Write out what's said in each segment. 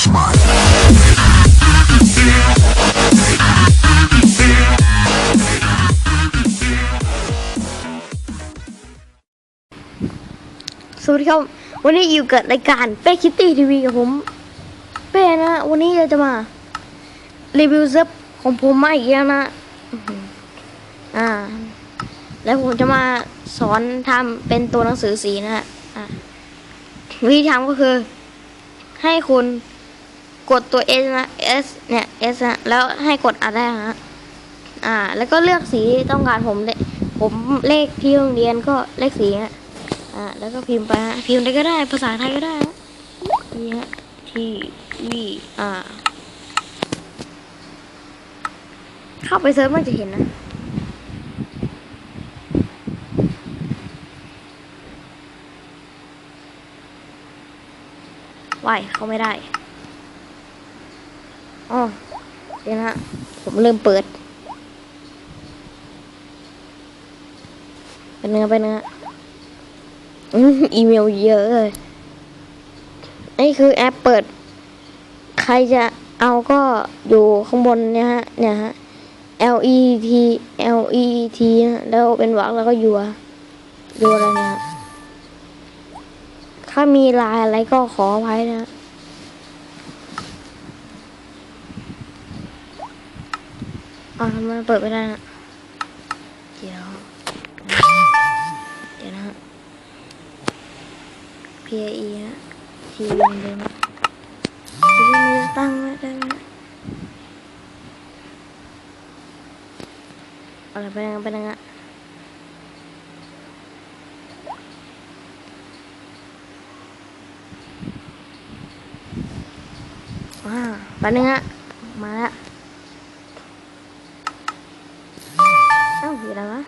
That's mine. สวัสดีครับ วันนี้อยู่กับรายการเป้คิตตี้ทีวีกับผม เป้นะ วันนี้เราจะมา รีวิวเซิร์ฟของผมมาอีกแล้วนะอ่า แล้วผมจะมาสอนทำเป็นตัวหนังสือสีนะฮะอ่าวิธีทำก็คือ ให้คุณ กดตัว S นะ S เนี่ย S นะแล้วให้กดอัดได้ฮะอ่า แล้วก็เลือกสีที่ต้องการผมเลผมเลขที่โรงเรียนก็เลขสีฮะอ่าแล้วก็พิมพ์ไปฮะพิมพ์อะไรก็ได้ภาษาไทยก็ได้ฮะนี่ฮะทีวีอ่าเข้าไปเซิร์ชมันจะเห็นนะว่ายเขาไม่ได้ อ๋อเดี๋ยวนะ ผมเริ่มเปิดเป็นเนื้อเป็นเนื้ออีเมลเยอะเลยนี่คือแอปเปิด ใครจะเอาก็อยู่ข้างบนเนี่ยฮะ เนี่ยฮะ L E T L E T แล้วเป็นวรรคแล้วก็ยัวยัวอะไรเนะถ้ามีลายอะไรก็ขออภัยนะ อ่าทำไมเปิดไม่ได้นะเดี๋ยวเดี๋ยวนะฮะ P E ฮะทีเดิมเดิมที่มือตั้งไว้ได้ไหมอะไรไปยังไปยังอะอ่าไปนึงอะมาแล้ว อ้าอยู่ไหนวะ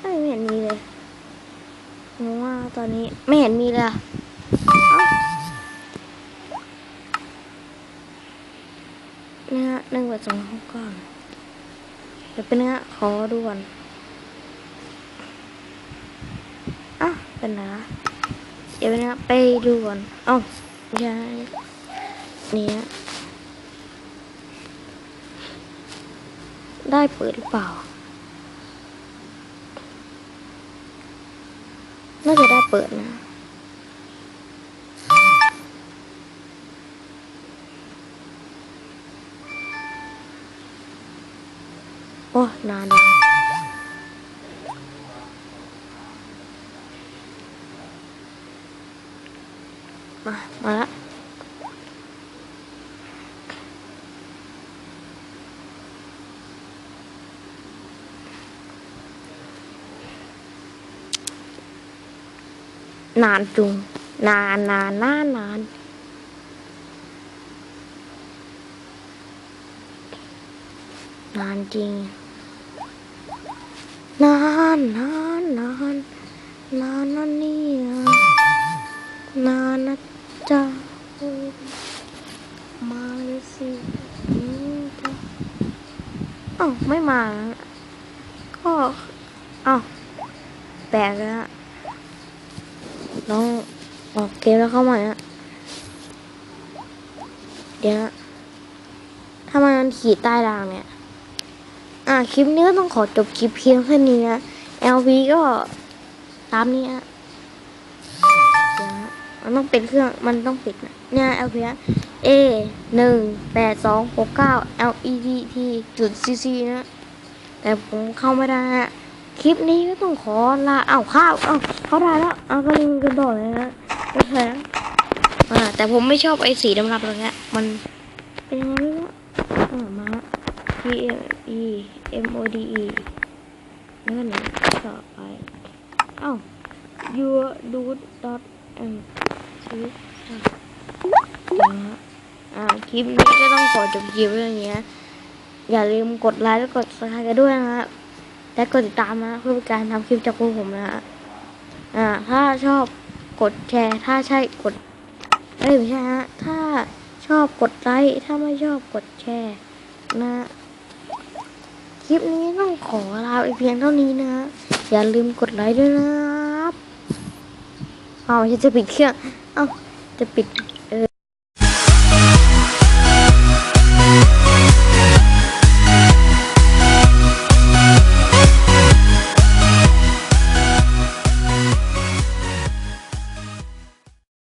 ไม่เห็นมีเลยงงว่าตอนนี้ไม่เห็นมีเลยเนื้อหนึ่งกว่าสองห้องก่อนเดี๋ยวเป็นเนื้อขอดูก่อนอ้าวเป็นไรวะเดี๋ยวเป็นเนื้อไปดูก่อนอ้าอยาเนี่ย ได้เปิดหรือเปล่า น่าจะได้เปิดนะ โอ้ นานเลยมา มาละ นานจุง นานนานนานนานนานจริง นานนานนานนานนั่นนี่นะนานนะจ๊ะมาเลยสิอืมจ๊ะเอ้าไม่มา ก็อ้าแปลกเลย อะลองออกเกมแล้วเข้ามาเนี่ยเดี๋ยวนะถ้ามันขีดใต้รางเนี่ย อ่าคลิปนี้ก็ต้องขอจบคลิปเพียงแค่นี้นะ LV ก็ตามนี้ฮะเดี๋ยวนะมันต้องเป็นเครื่อง มันต้องปิดนะเนี่ย LV ฮะ A หนึ่งแปดสองหกเก้า L E D T จุด C C นะ แต่ผมเข้าไม่ได้ฮะ คลิปนี้ก็ต้องขอลาเอ้าข้าวเอ้าเขาได้แล้วเอาก็ลืมกันต่อเลยนะโอเคนะอ่าแต่ผมไม่ชอบไอ้สีดำๆตรงเนี้ยมันเป็นยังไงไม่รู้อ่ามา P M E M O D E แล้วก็ไหนต่อไปเอ้า your dude dot m ชีวิตอ่าคลิปนี้ก็ต้องขอจบคลิปเรื่องนี้อย่าลืมกดไลค์และกด subscribe กันด้วยนะฮะ และกดติดตามนะเพื่อเป็นการทำคลิปจากพวกผมนะฮะอ่า ถ้าชอบกดแชร์ ถ้าใช่กดเอ้ยไม่ใช่ฮะถ้าชอบกดไลค์ถ้าไม่ชอบกดแชร์นะคลิปนี้ต้องขอลาไปเพียงเท่านี้นะอย่าลืมกดไลค์ด้วยนะครับเอาจะจะปิดเครื่อง เอาจะปิด